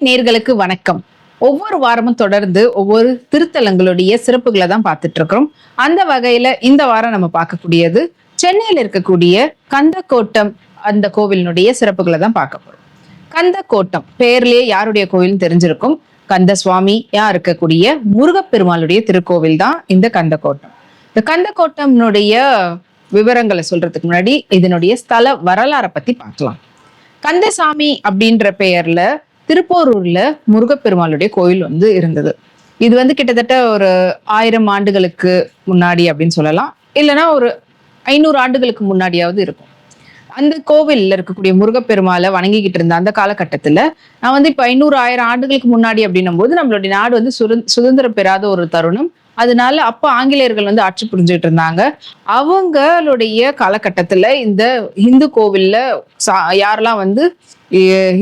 Spotlight நேர்களுக்கு வணக்கம். ஒவ்வொரு வாரமும் தொடர்ந்து ஒவ்வொரு திருத்தலங்களுடைய சிறப்புகளை தான் பார்த்துட்டு இருக்கிறோம் அந்த வகையில இந்த வாரம் நம்ம பார்க்கக்கூடியது சென்னையில் இருக்கக்கூடிய கந்தக்கோட்டம் அந்த கோவிலினுடைய சிறப்புகளை தான் பார்க்க போறோம். கந்தக்கோட்டம் பேர்லயே யாருடைய கோவில்னு தெரிஞ்சிருக்கும்? கந்த சுவாமியா இருக்கக்கூடிய முருகப்பெருமாளுடைய திருக்கோவில் தான் இந்த கந்தக்கோட்டம். இந்த கந்தக்கோட்டம்னுடைய விவரங்களை சொல்றதுக்கு முன்னாடி இதனுடைய ஸ்தல வரலாறை பத்தி பார்க்கலாம். கந்தசாமி அப்படின்ற பெயர்ல திருப்போரூர்ல முருகப்பெருமாளுடைய கோயில் வந்து இருந்தது. இது வந்து கிட்டத்தட்ட ஒரு ஆயிரம் ஆண்டுகளுக்கு முன்னாடி அப்படின்னு சொல்லலாம். இல்லைன்னா ஒரு ஐநூறு ஆண்டுகளுக்கு முன்னாடியாவது இருக்கும். அந்த கோவில்ல இருக்கக்கூடிய முருகப்பெருமாளை வணங்கிக்கிட்டு இருந்த அந்த காலகட்டத்துல நான் வந்து இப்போ ஐநூறு ஆயிரம் ஆண்டுகளுக்கு முன்னாடி அப்படின்னும் போது நம்மளுடைய நாடு வந்து சுதந்திரம் பெறாத ஒரு தருணம். அதனால அப்போ ஆங்கிலேயர்கள் வந்து ஆட்சி புரிஞ்சுட்டு இருந்தாங்க. அவங்களுடைய காலகட்டத்தில் இந்த இந்து கோவிலில் சா- யாரெல்லாம் வந்து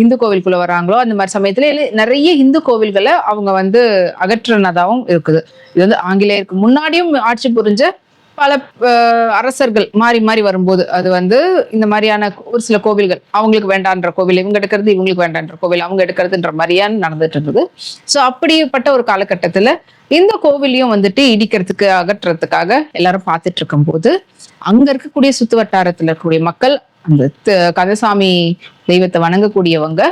இந்து கோவிலுக்குள்ள வராங்களோ அந்த மாதிரி சமயத்துல நிறைய இந்து கோவில்களை அவங்க வந்து அகற்றினதாகவும் இருக்குது. இது வந்து ஆங்கிலேயருக்கு முன்னாடியும் ஆட்சி புரிஞ்ச பல அரசர்கள் மாறி மாறி வரும்போது அது வந்து இந்த மாதிரியான ஒரு சில கோவில்கள் அவங்களுக்கு வேண்டான்ற கோவில் இவங்க எடுக்கிறது இவங்களுக்கு வேண்டான்ற கோவில் அவங்க எடுக்கிறதுன்ற மாதிரியான நடந்துட்டு இருந்தது ஸோ அப்படிப்பட்ட ஒரு காலகட்டத்தில் இந்த கோவிலையும் வந்துட்டு இடிக்கிறதுக்கு அகற்றுறதுக்காக எல்லாரும் பார்த்துட்டு இருக்கும்போது அங்கே இருக்கக்கூடிய சுத்து வட்டாரத்தில் இருக்கக்கூடிய மக்கள் அந்த த- கந்தசாமி தெய்வத்தை வணங்கக்கூடியவங்க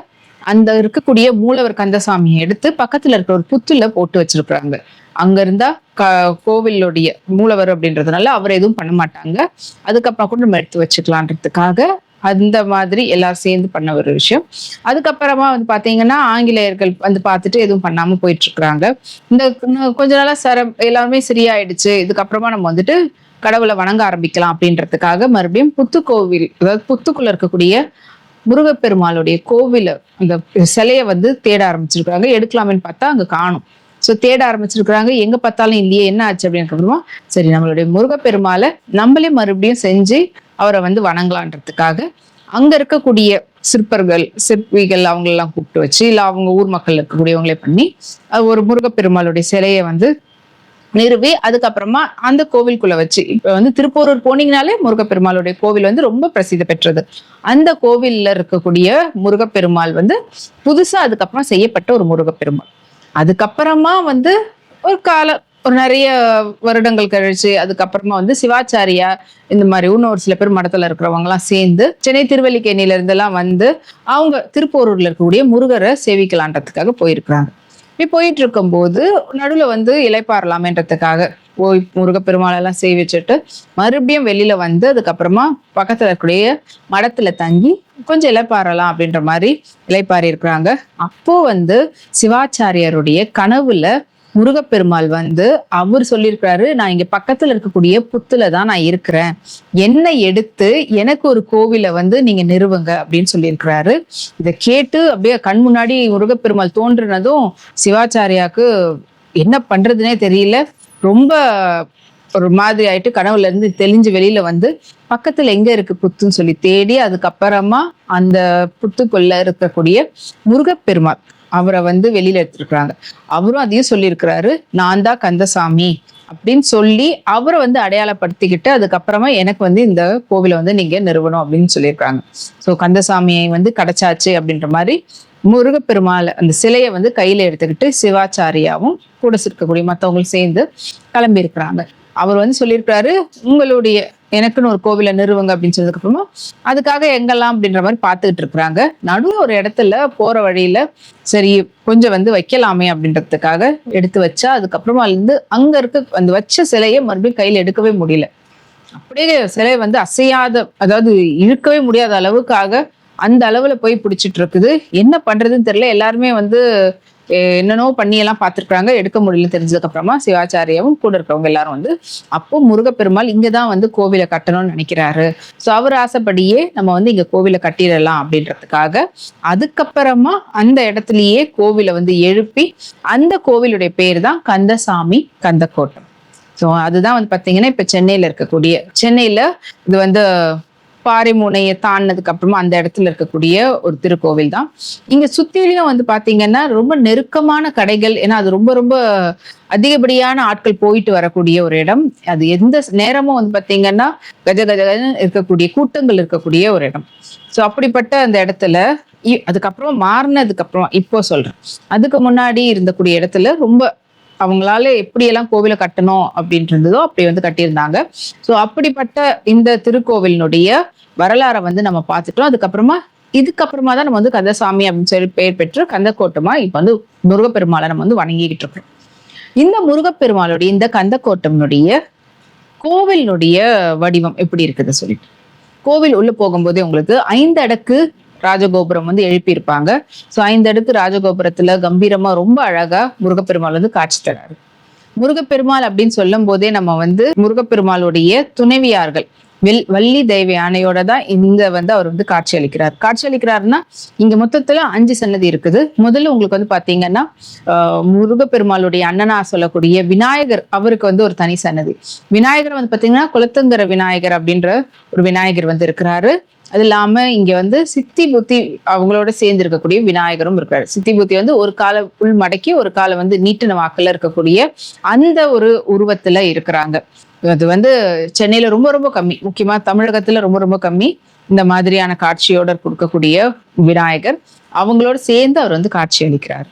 அந்த இருக்கக்கூடிய மூலவர் கந்தசாமியை எடுத்து பக்கத்துல இருக்கிற ஒரு புத்துல போட்டு வச்சிருக்கிறாங்க. அங்க இருந்தா க கோவிலுடைய மூலவர் அப்படின்றதுனால அவர் எதுவும் பண்ண மாட்டாங்க. அதுக்கப்புறம் கூட நம்ம எடுத்து வச்சுக்கலான்றதுக்காக அந்த மாதிரி எல்லாரும் சேர்ந்து பண்ண ஒரு விஷயம். அதுக்கப்புறமா வந்து பாத்தீங்கன்னா ஆங்கிலேயர்கள் வந்து பார்த்துட்டு எதுவும் பண்ணாம போயிட்டு இருக்கிறாங்க இந்த கொஞ்ச நாளா சர எல்லாருமே சரியாயிடுச்சு. இதுக்கப்புறமா நம்ம வந்துட்டு கடவுளை வணங்க ஆரம்பிக்கலாம் அப்படின்றதுக்காக மறுபடியும் புத்து கோவில் அதாவது புத்துக்குள்ள இருக்கக்கூடிய முருகப்பெருமாளுடைய கோவில அந்த சிலையை வந்து தேட ஆரம்பிச்சிருக்கிறாங்க எடுக்கலாமேன்னு பார்த்தா அங்க காணும். ஸோ தேட ஆரம்பிச்சிருக்கிறாங்க. எங்க பார்த்தாலும் இல்லையே என்ன ஆச்சு அப்படின்னு அப்புறமா சரி நம்மளுடைய முருகப்பெருமாளை நம்மளே மறுபடியும் செஞ்சு அவரை வந்து வணங்கலான்றதுக்காக அங்க இருக்கக்கூடிய சிற்பர்கள் சிற்பிகள் அவங்களெல்லாம் கூப்பிட்டு வச்சு இல்லை அவங்க ஊர் மக்கள் இருக்கக்கூடியவங்களே பண்ணி அது ஒரு முருகப்பெருமாளுடைய சிலையை வந்து நிறுவி அதுக்கப்புறமா அந்த கோவிலுக்குள்ள வச்சு இப்ப வந்து திருப்போரூர் போனீங்கனாலே முருகப்பெருமாளுடைய கோவில் வந்து ரொம்ப பிரசித்தி பெற்றது. அந்த கோவில்ல இருக்கக்கூடிய முருகப்பெருமாள் வந்து புதுசா அதுக்கப்புறமா செய்யப்பட்ட ஒரு முருகப்பெருமாள். அதுக்கப்புறமா வந்து ஒரு கால ஒரு நிறைய வருடங்கள் கழிச்சு அதுக்கப்புறமா வந்து சிவாச்சாரியா இந்த மாதிரி இன்னும் ஒரு சில பேர் மடத்துல இருக்கிறவங்க எல்லாம் சேர்ந்து சென்னை திருவல்லிக்கேணியில இருந்தெல்லாம் வந்து அவங்க திருப்போரூர்ல இருக்கக்கூடிய முருகரை சேவிக்கலான்றதுக்காக போயிருக்கிறாங்க. இப்படி போயிட்டு இருக்கும்போது நடுவில் வந்து இலைப்பாறலாமேன்றதுக்காக போய் முருகப்பெருமாளெல்லாம் செய் சேவிச்சுட்டு மறுபடியும் வெளியில வந்து அதுக்கப்புறமா பக்கத்துல இருக்கக்கூடிய மடத்துல தங்கி கொஞ்சம் இலைப்பாறலாம் அப்படின்ற மாதிரி இலைப்பாரி இருக்கிறாங்க அப்போ வந்து சிவாச்சாரியருடைய கனவுல முருகப்பெருமாள் வந்து அவர் சொல்லியிருக்கிறாரு நான் இங்க பக்கத்துல இருக்கக்கூடிய புத்துல தான் நான் இருக்கிறேன். என்னை எடுத்து எனக்கு ஒரு கோவிலை வந்து நீங்க நிறுவுங்க அப்படின்னு சொல்லியிருக்கிறாரு. இதை கேட்டு அப்படியே கண் முன்னாடி முருகப்பெருமாள் தோன்றினதும் சிவாச்சாரியாக்கு என்ன பண்றதுனே தெரியல. ரொம்ப ஒரு மாதிரி ஆயிட்டு கனவுல இருந்து தெளிஞ்சு வெளியில வந்து பக்கத்துல எங்க இருக்கு புத்துன்னு சொல்லி தேடி அதுக்கப்புறமா அந்த புத்துக்குள்ள இருக்கக்கூடிய முருகப்பெருமாள். அவரை வந்து வெளியில எடுத்துருக்குறாங்க. அவரும் அதையும் சொல்லியிருக்கிறாரு நான் தான் கந்தசாமி அப்படின்னு சொல்லி அவரை வந்து அடையாளப்படுத்திக்கிட்டு அதுக்கப்புறமா எனக்கு வந்து இந்த கோவிலை வந்து நீங்க நிறுவனம் அப்படின்னு சொல்லியிருக்காங்க ஸோ கந்தசாமியை வந்து கிடைச்சாச்சு அப்படின்ற மாதிரி முருகப்பெருமாள் அந்த சிலையை வந்து கையில எடுத்துக்கிட்டு சிவாச்சாரியாவும் கூட இருக்கக்கூடிய மற்றவங்களும் சேர்ந்து கிளம்பி இருக்கிறாங்க அவர் வந்து சொல்லியிருக்கிறாரு உங்களுடைய எனக்குன்னு ஒரு கோவிலை நிறுவுங்க அப்படின்னு சொன்னதுக்கு அப்புறமா அதுக்காக எங்கெல்லாம் அப்படின்ற மாதிரி பார்த்துக்கிட்டு இருக்கிறாங்க. நடுவில் ஒரு இடத்துல போற வழியில சரி கொஞ்சம் வந்து வைக்கலாமே அப்படின்றதுக்காக எடுத்து வச்சா அதுக்கப்புறமா இருந்து அங்க இருக்க அந்த வச்ச சிலையை மறுபடியும் கையில் எடுக்கவே முடியல. அப்படியே சிலை வந்து அசையாத அதாவது இழுக்கவே முடியாத அளவுக்காக அந்த அளவுல போய் பிடிச்சிட்டு இருக்குது. என்ன பண்றதுன்னு தெரியல. எல்லாருமே வந்து என்னென்னோ பண்ணியெல்லாம் பார்த்துருக்குறாங்க எடுக்க முடியல தெரிஞ்சதுக்கு அப்புறமா சிவாச்சாரியாவும் கூட இருக்கிறவங்க எல்லாரும் வந்து அப்போ முருகப்பெருமாள் இங்கே தான் வந்து கோவிலை கட்டணும்னு நினைக்கிறாரு. ஸோ அவர் ஆசைப்படியே நம்ம வந்து இங்கே கோவிலை கட்டிடலாம் அப்படின்றதுக்காக அதுக்கப்புறமா அந்த இடத்துலயே கோவிலை வந்து எழுப்பி அந்த கோவிலுடைய பேர் தான் கந்தசாமி கந்தக்கோட்டம். ஸோ அதுதான் வந்து பார்த்தீங்கன்னா இப்போ சென்னையில் இருக்கக்கூடிய சென்னையில் இது வந்து பாறை முனையை தாண்டினதுக்கு அப்புறமா அந்த இடத்துல இருக்கக்கூடிய ஒரு திருக்கோவில் தான். இங்க சுத்திலையும் வந்து பாத்தீங்கன்னா ரொம்ப நெருக்கமான கடைகள் ஏன்னா அது ரொம்ப ரொம்ப அதிகப்படியான ஆட்கள் போயிட்டு வரக்கூடிய ஒரு இடம். அது எந்த நேரமும் வந்து பாத்தீங்கன்னா கஜ கஜ இருக்கக்கூடிய கூட்டங்கள் இருக்கக்கூடிய ஒரு இடம். ஸோ அப்படிப்பட்ட அந்த இடத்துல இ- அதுக்கப்புறம் மாறினதுக்கு அப்புறம் இப்போ சொல்றேன். அதுக்கு முன்னாடி இருந்தக்கூடிய இடத்துல ரொம்ப அவங்களால எப்படியெல்லாம் கோவிலை கட்டணும் அப்படின்றதோ இருந்ததோ அப்படி வந்து கட்டியிருந்தாங்க. ஸோ அப்படிப்பட்ட இந்த திருக்கோவிலினுடைய வரலாறை வந்து நம்ம பார்த்துட்டோம். அதுக்கப்புறமா இதுக்கப்புறமா தான் நம்ம வந்து கந்தசாமி அப்படின்னு சொல்லி பெயர் பெற்று கந்தக்கோட்டமா இப்போ வந்து முருகப்பெருமாளை நம்ம வந்து வணங்கிக்கிட்டு இருக்கோம் இந்த முருகப்பெருமாளுடைய இந்த கந்தக்கோட்டம்னுடைய கோவிலுடைய வடிவம் எப்படி இருக்குது சொல்லிட்டு. கோவில் உள்ள போகும்போதே உங்களுக்கு ஐந்து அடுக்கு ராஜகோபுரம் வந்து எழுப்பியிருப்பாங்க. ஸோ ஐந்து அடுக்கு ராஜகோபுரத்துல கம்பீரமா ரொம்ப அழகா முருகப்பெருமாள் வந்து காட்சி தராரு முருகப்பெருமாள் அப்படின்னு சொல்லும் போதே நம்ம வந்து முருகப்பெருமாளுடைய துணைவியார்கள் வெல் வள்ளி தெய்வ யானையோட தான் இங்க வந்து அவர் வந்து காட்சி அளிக்கிறார். காட்சி அளிக்கிறாருன்னா இங்க மொத்தத்துல அஞ்சு சன்னதி இருக்குது. முதல்ல உங்களுக்கு வந்து பாத்தீங்கன்னா முருகப்பெருமாளுடைய அண்ணனா சொல்லக்கூடிய விநாயகர் அவருக்கு வந்து ஒரு தனி சன்னதி. விநாயகர் வந்து பாத்தீங்கன்னா குளத்துங்கிற விநாயகர் அப்படின்ற ஒரு விநாயகர் வந்து இருக்கிறாரு. அது இல்லாம இங்க வந்து சித்தி புத்தி அவங்களோட சேர்ந்து இருக்கக்கூடிய விநாயகரும் இருக்கிறார். சித்தி புத்தி வந்து ஒரு காலை உள் மடக்கி ஒரு காலை வந்து நீட்டின வாக்குல இருக்கக்கூடிய அந்த ஒரு உருவத்துல இருக்கிறாங்க. அது வந்து சென்னையில ரொம்ப ரொம்ப கம்மி. முக்கியமா தமிழகத்துல ரொம்ப ரொம்ப கம்மி. இந்த மாதிரியான காட்சியோட கொடுக்கக்கூடிய விநாயகர். அவங்களோட சேர்ந்து அவர் வந்து காட்சி அளிக்கிறார்.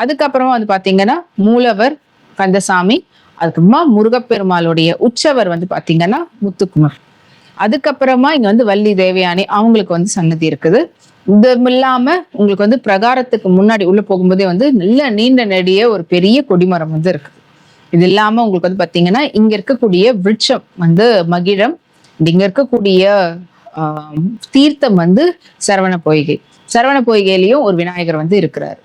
அதுக்கப்புறமா வந்து பாத்தீங்கன்னா மூலவர் கந்தசாமி அதுக்கப்புறமா முருகப்பெருமாளுடைய உற்சவர் வந்து பாத்தீங்கன்னா முத்துக்குமார். அதுக்கப்புறமா இங்க வந்து வள்ளி தேவயானி அவங்களுக்கு வந்து சன்னதி இருக்குது. இது இல்லாம உங்களுக்கு வந்து பிரகாரத்துக்கு முன்னாடி உள்ள போகும்போதே வந்து நல்ல நீண்ட நெடிய ஒரு பெரிய கொடிமரம் வந்து இருக்குது இது இல்லாம உங்களுக்கு வந்து பாத்தீங்கன்னா இங்க இருக்கக்கூடிய விருட்சம் வந்து மகிழம் இங்க இருக்கக்கூடிய ஆஹ், தீர்த்தம் வந்து சரவண பொய்கை. சரவண பொய்கையிலயும் ஒரு விநாயகர் வந்து இருக்கிறாரு.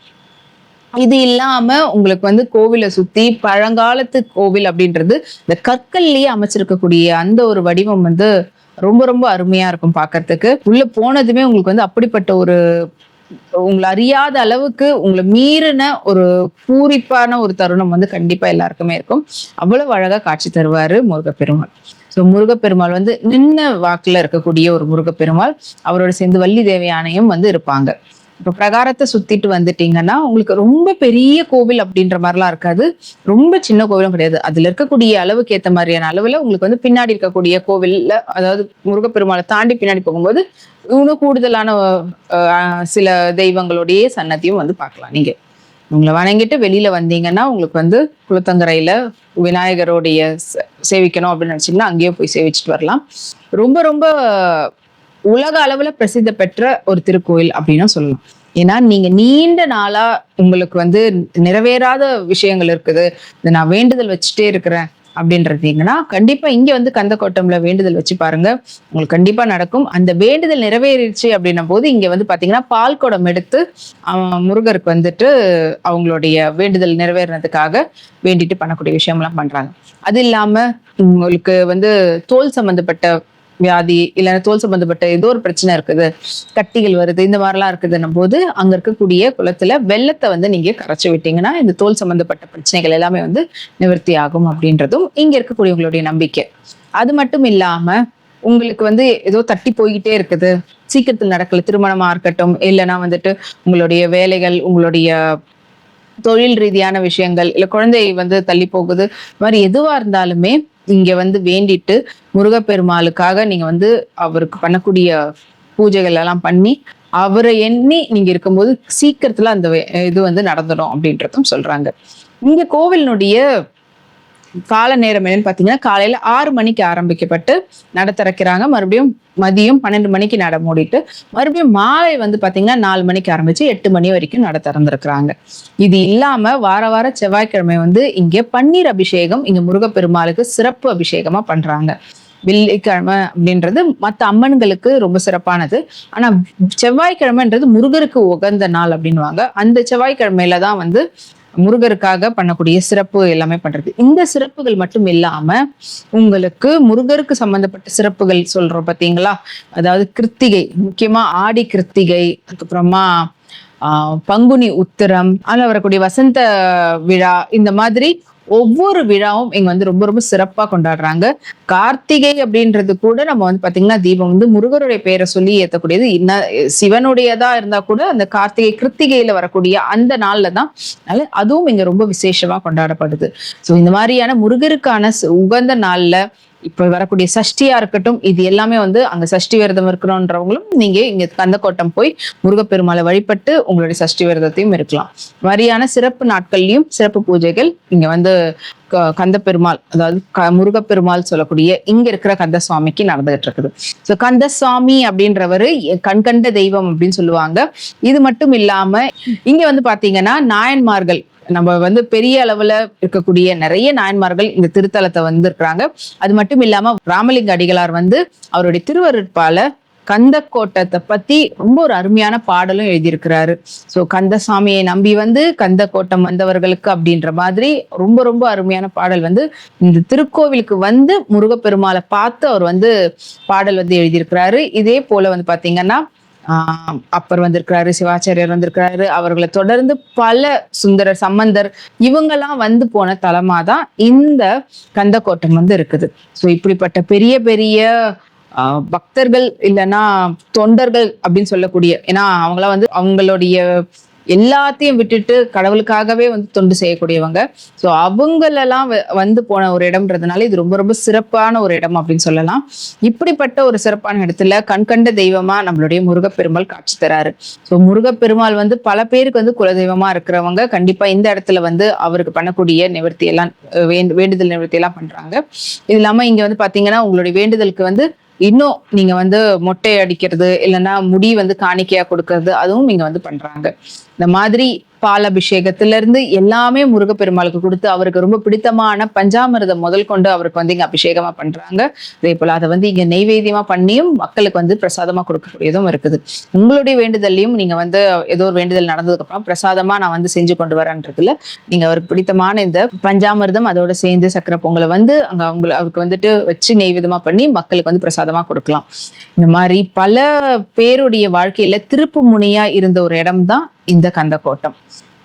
இது இல்லாம உங்களுக்கு வந்து கோவிலை சுத்தி பழங்காலத்து கோவில் அப்படின்றது இந்த கற்கள்லயே அமைச்சிருக்கக்கூடிய அந்த ஒரு வடிவம் வந்து ரொம்ப ரொம்ப அருமையா இருக்கும் பார்க்கறதுக்கு உள்ள போனதுமே உங்களுக்கு வந்து அப்படிப்பட்ட ஒரு உங்களை அறியாத அளவுக்கு உங்களை மீறின ஒரு பூரிப்பான ஒரு தருணம் வந்து கண்டிப்பா எல்லாருக்குமே இருக்கும். அவ்வளவு அழகா காட்சி தருவாரு முருகப்பெருமாள். ஸோ முருகப்பெருமாள் வந்து நின்ன வாக்குல இருக்கக்கூடிய ஒரு முருகப்பெருமாள். அவரோட சேர்ந்து வள்ளி தேவையானையும் வந்து இருப்பாங்க. இப்போ பிரகாரத்தை சுத்திட்டு வந்துட்டீங்கன்னா உங்களுக்கு ரொம்ப பெரிய கோவில் அப்படின்ற மாதிரிலாம் இருக்காது. ரொம்ப சின்ன கோவிலும் கிடையாது. அதுல இருக்கக்கூடிய அளவுக்கு ஏற்ற மாதிரியான அளவுல உங்களுக்கு வந்து பின்னாடி இருக்கக்கூடிய கோவில்ல அதாவது முருகப்பெருமாளை தாண்டி பின்னாடி போகும்போது இன்னும் கூடுதலான அஹ், சில தெய்வங்களுடைய சன்னதியும் வந்து பார்க்கலாம் நீங்க. உங்களை வணங்கிட்டு வெளியில வந்தீங்கன்னா உங்களுக்கு வந்து குளத்தங்கரையில விநாயகருடைய சே- சேவிக்கணும் அப்படின்னு நினைச்சீங்கன்னா அங்கேயே போய் சேவிச்சுட்டு வரலாம். ரொம்ப ரொம்ப உலக அளவுல பிரசித்தி பெற்ற ஒரு திருக்கோயில் அப்படின்னு சொல்லலாம். ஏன்னா நீங்க நீண்ட நாளா உங்களுக்கு வந்து நிறைவேறாத விஷயங்கள் இருக்குது. இதை நான் வேண்டுதல் வச்சுட்டே இருக்கிறேன் அப்படின்றதீங்கன்னா கண்டிப்பா இங்க வந்து கந்தக்கோட்டம்ல வேண்டுதல் வச்சு பாருங்க. உங்களுக்கு கண்டிப்பா நடக்கும். அந்த வேண்டுதல் நிறைவேறிடுச்சு அப்படின்னும் போது இங்க வந்து பாத்தீங்கன்னா பால் குடம் எடுத்து முருகருக்கு வந்துட்டு அவங்களுடைய வேண்டுதல் நிறைவேறினதுக்காக வேண்டிட்டு பண்ணக்கூடிய விஷயம்லாம் பண்றாங்க. அது இல்லாம உங்களுக்கு வந்து தோல் சம்பந்தப்பட்ட வியாதி இல்லைன்னா தோல் சம்பந்தப்பட்ட ஏதோ ஒரு பிரச்சனை இருக்குது கட்டிகள் வருது இந்த மாதிரிலாம் இருக்குதுன்னும் போது அங்க இருக்கக்கூடிய குளத்துல வெள்ளத்தை வந்து நீங்க கரைச்சி விட்டீங்கன்னா இந்த தோல் சம்பந்தப்பட்ட பிரச்சனைகள் எல்லாமே வந்து நிவர்த்தி ஆகும் அப்படின்றதும் இங்க இருக்கக்கூடியவங்களுடைய நம்பிக்கை. அது மட்டும் இல்லாம உங்களுக்கு வந்து ஏதோ தட்டி போய்கிட்டே இருக்குது. சீக்கிரத்தில் நடக்கல திருமணமா இருக்கட்டும் இல்லைன்னா வந்துட்டு உங்களுடைய வேலைகள் உங்களுடைய தொழில் ரீதியான விஷயங்கள் இல்லை குழந்தை வந்து தள்ளி போகுது இது மாதிரி எதுவா இருந்தாலுமே இங்க வந்து வேண்டிட்டு முருகப்பெருமாளுக்காக நீங்க வந்து அவருக்கு பண்ணக்கூடிய பூஜைகள் எல்லாம் பண்ணி அவரை எண்ணி நீங்க இருக்கும்போது சீக்கிரத்துல அந்த இது வந்து நடந்துடும் அப்படின்றதும் சொல்றாங்க. இங்க கோவிலினுடைய கால நேரம் என்னன்னு பார்த்தீங்கன்னா காலையில் ஆறு மணிக்கு ஆரம்பிக்கப்பட்டு நட திறக்கிறாங்க. மறுபடியும் மதியம் பன்னெண்டு மணிக்கு நட மூடிட்டு மறுபடியும் மாலை வந்து பார்த்தீங்கன்னா நாலு மணிக்கு ஆரம்பிச்சு எட்டு மணி வரைக்கும் நட திறந்துருக்குறாங்க. இது இல்லாமல் வார வார செவ்வாய்க்கிழமை வந்து இங்கே பன்னீர் அபிஷேகம் இங்கே முருகப்பெருமாளுக்கு சிறப்பு அபிஷேகமாக பண்ணுறாங்க வெள்ளிக்கிழமை அப்படின்றது மற்ற அம்மன்களுக்கு ரொம்ப சிறப்பானது. ஆனா செவ்வாய்க்கிழமைன்றது முருகருக்கு உகந்த நாள் அப்படின்னுவாங்க. அந்த செவ்வாய்க்கிழமையில தான் வந்து முருகருக்காக பண்ணக்கூடிய சிறப்பு எல்லாமே பண்றது. இந்த சிறப்புகள் மட்டும் இல்லாம உங்களுக்கு முருகருக்கு சம்பந்தப்பட்ட சிறப்புகள் சொல்றோம் பாத்தீங்களா? அதாவது கிருத்திகை முக்கியமா ஆடி கிருத்திகை அதுக்கப்புறமா பங்குனி உத்திரம் அதில் வரக்கூடிய வசந்த விழா இந்த மாதிரி ஒவ்வொரு விழாவும் இங்க வந்து ரொம்ப ரொம்ப சிறப்பா கொண்டாடுறாங்க. கார்த்திகை அப்படின்றது கூட நம்ம வந்து பாத்தீங்கன்னா தீபம் வந்து முருகருடைய பேரை சொல்லி ஏத்தக்கூடியது. இன்ன சிவனுடையதா இருந்தா கூட அந்த கார்த்திகை கிருத்திகையில வரக்கூடிய அந்த நாள்ல தான் அதுவும் இங்க ரொம்ப விசேஷமா கொண்டாடப்படுது. ஸோ இந்த மாதிரியான முருகருக்கான ச- உகந்த நாள்ல இப்ப வரக்கூடிய சஷ்டியா இருக்கட்டும் இது எல்லாமே வந்து அங்க சஷ்டி விரதம் இருக்கணும்ன்றவங்களும் நீங்க இங்க கந்தக்கோட்டம் போய் முருகப்பெருமாளை வழிபட்டு உங்களுடைய சஷ்டி விரதத்தையும் இருக்கலாம். மாதிரியான சிறப்பு நாட்கள்லயும் சிறப்பு பூஜைகள் இங்க வந்து க- கந்த பெருமாள் அதாவது க- முருகப்பெருமாள் சொல்லக்கூடிய இங்க இருக்கிற கந்த சுவாமிக்கு நடந்துகிட்டு இருக்குது. ஸோ கந்த சுவாமி அப்படின்றவரு கண்கண்ட தெய்வம் அப்படின்னு சொல்லுவாங்க. இது மட்டும் இல்லாம இங்க வந்து பாத்தீங்கன்னா நாயன்மார்கள் நம்ம வந்து பெரிய அளவுல இருக்கக்கூடிய நிறைய நாயன்மார்கள் இந்த திருத்தலத்தை வந்திருக்கிறாங்க. அது மட்டும் இல்லாம ராமலிங்க அடிகளார் வந்து அவருடைய திருவருட்பால கந்தக்கோட்டத்தை பத்தி ரொம்ப ஒரு அருமையான பாடலும் எழுதியிருக்கிறாரு. ஸோ கந்தசாமியை நம்பி வந்து கந்தக்கோட்டம் வந்தவர்களுக்கு அப்படின்ற மாதிரி ரொம்ப ரொம்ப அருமையான பாடல் வந்து இந்த திருக்கோவிலுக்கு வந்து முருகப்பெருமாளை பார்த்து அவர் வந்து பாடல் வந்து எழுதியிருக்கிறாரு. இதே போல வந்து பாத்தீங்கன்னா அப்பர் வந்திருக்கிறாரு சிவாச்சாரியர் வந்திருக்கிறாரு. அவர்களை தொடர்ந்து பல சுந்தரர் சம்பந்தர் இவங்கெல்லாம் வந்து போன தலமா தான் இந்த கந்தக்கோட்டம் வந்து இருக்குது. ஸோ இப்படிப்பட்ட பெரிய பெரிய ஆஹ் பக்தர்கள் இல்லைன்னா தொண்டர்கள் அப்படின்னு சொல்லக்கூடிய ஏன்னா அவங்களாம் வந்து அவங்களுடைய எல்லாத்தையும் விட்டுட்டு கடவுளுக்காகவே வந்து தொண்டு செய்யக்கூடியவங்க. ஸோ அவங்களெல்லாம் வ- வந்து போன ஒரு இடம்ன்றதுனால இது ரொம்ப ரொம்ப சிறப்பான ஒரு இடம் அப்படின்னு சொல்லலாம். இப்படிப்பட்ட ஒரு சிறப்பான இடத்துல கண்கண்ட தெய்வமா நம்மளுடைய முருகப்பெருமாள் காட்சி தராரு. ஸோ முருகப்பெருமாள் வந்து பல பேருக்கு வந்து குலதெய்வமா இருக்கிறவங்க கண்டிப்பா இந்த இடத்துல வந்து அவருக்கு பண்ணக்கூடிய நிவர்த்தி எல்லாம் வேண்டுதல் நிவர்த்தி எல்லாம் பண்றாங்க. இது இல்லாம இங்க வந்து பாத்தீங்கன்னா உங்களுடைய வேண்டுதலுக்கு வந்து இன்னும் நீங்க வந்து மொட்டை அடிக்கிறது இல்லைன்னா முடி வந்து காணிக்கையா கொடுக்கறது அதுவும் இங்க வந்து பண்றாங்க. இந்த மாதிரி பால் அபிஷேகத்துலேருந்து எல்லாமே முருகப்பெருமாளுக்கு கொடுத்து அவருக்கு ரொம்ப பிடித்தமான பஞ்சாமிர்தம் முதல் கொண்டு அவருக்கு வந்து இங்க அபிஷேகமா பண்றாங்க. அதே போல அதை வந்து இங்க நெய்வேத்தியமா பண்ணியும் மக்களுக்கு வந்து பிரசாதமா கொடுக்கக்கூடியதும் இருக்குது. உங்களுடைய வேண்டுதல்லையும் நீங்க வந்து ஏதோ ஒரு வேண்டுதல் நடந்ததுக்கு அப்புறம் பிரசாதமா நான் வந்து செஞ்சு கொண்டு வரேன்றதுல நீங்க அவருக்கு பிடித்தமான இந்த பஞ்சாமிர்தம் அதோட சேர்ந்து சக்கரை பொங்கலை வந்து அங்க அவங்கள அவருக்கு வந்துட்டு வச்சு நெய்வேதமா பண்ணி மக்களுக்கு வந்து பிரசாதமா கொடுக்கலாம். இந்த மாதிரி பல பேருடைய வாழ்க்கையில திருப்பு முனையா இருந்த ஒரு இடம் தான் இந்த கந்தக்கோட்டம்.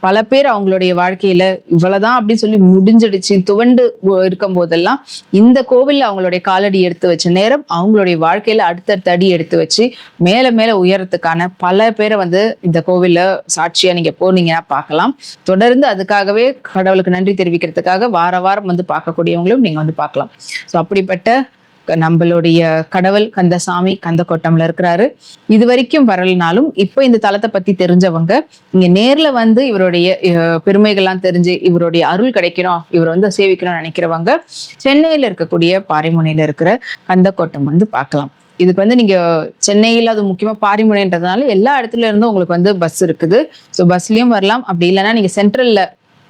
பல பேர் அவங்களுடைய வாழ்க்கையில இவ்வளவுதான் அப்படின்னு சொல்லி முடிஞ்சிடுச்சு துவண்டு இருக்கும் போதெல்லாம் இந்த கோவில்ல அவங்களுடைய காலடி எடுத்து வச்ச நேரம் அவங்களுடைய வாழ்க்கையில அடுத்தடுத்த அடி எடுத்து வச்சு மேல மேல உயரத்துக்கான பல பேரை வந்து இந்த கோவில்ல சாட்சியா நீங்க போனீங்கன்னா பார்க்கலாம். தொடர்ந்து அதுக்காகவே கடவுளுக்கு நன்றி தெரிவிக்கிறதுக்காக வார வாரம் வந்து பார்க்கக்கூடியவங்களும் நீங்க வந்து பார்க்கலாம். ஸோ அப்படிப்பட்ட நம்மளுடைய கடவுள் கந்தசாமி கந்தக்கோட்டம்ல இருக்கிறாரு. இது வரைக்கும் வரலனாலும் இப்போ இந்த தலத்தை பத்தி தெரிஞ்சவங்க இங்க நேர்ல வந்து இவருடைய பெருமைகள்லாம் தெரிஞ்சு இவருடைய அருள் கிடைக்கணும் இவர் வந்து சேவிக்கணும்னு நினைக்கிறவங்க சென்னையில இருக்கக்கூடிய பாரிமுனையில இருக்கிற கந்தக்கோட்டம் வந்து பார்க்கலாம். இதுக்கு வந்து நீங்க சென்னையில் அது முக்கியமா பாரிமுனைன்றதுனால எல்லா இடத்துல இருந்தும் உங்களுக்கு வந்து பஸ் இருக்குது. ஸோ பஸ்லயும் வரலாம். அப்படி இல்லைன்னா நீங்க சென்ட்ரல்ல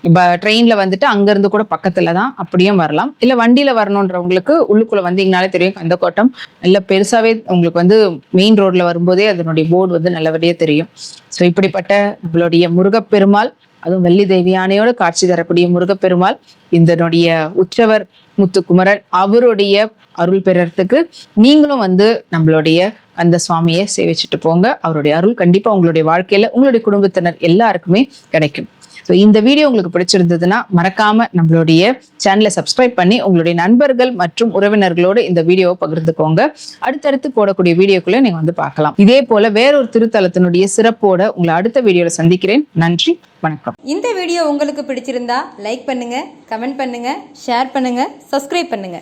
இப்போ ட்ரெயினில் வந்துட்டு அங்கேருந்து கூட பக்கத்தில் தான் அப்படியும் வரலாம். இல்லை வண்டியில் வரணுன்றவங்களுக்கு உள்ளுக்குள்ளே வந்தீங்கனாலே தெரியும் கந்தக்கோட்டம். இல்லை பெருசாகவே உங்களுக்கு வந்து மெயின் ரோட்டில் வரும்போதே அதனுடைய போர்டு வந்து நல்லபடியாக தெரியும். ஸோ இப்படிப்பட்ட நம்மளுடைய முருகப்பெருமாள் அதுவும் வெள்ளி தேவியானையோட காட்சி தரக்கூடிய முருகப்பெருமாள் இதனுடைய உற்சவர் முத்துக்குமரன் அவருடைய அருள் பெறறதுக்கு நீங்களும் வந்து நம்மளுடைய அந்த சுவாமியை சேவிச்சுட்டு போங்க. அவருடைய அருள் கண்டிப்பாக உங்களுடைய வாழ்க்கையில் உங்களுடைய குடும்பத்தினர் எல்லாருக்குமே கிடைக்கும். ஸோ இந்த வீடியோ உங்களுக்கு பிடிச்சிருந்ததுன்னா மறக்காம நம்மளுடைய சேனலை சப்ஸ்கிரைப் பண்ணி உங்களுடைய நண்பர்கள் மற்றும் உறவினர்களோடு இந்த வீடியோவை பகிர்ந்துக்கோங்க. அடுத்தடுத்து போடக்கூடிய வீடியோக்குள்ளே நீங்கள் வந்து பார்க்கலாம். இதே போல வேறொரு திருத்தலத்தினுடைய சிறப்போட உங்களை அடுத்த வீடியோவில் சந்திக்கிறேன். நன்றி வணக்கம். இந்த வீடியோ உங்களுக்கு பிடிச்சிருந்தா லைக் பண்ணுங்க கமெண்ட் பண்ணுங்க ஷேர் பண்ணுங்க சப்ஸ்கிரைப் பண்ணுங்க.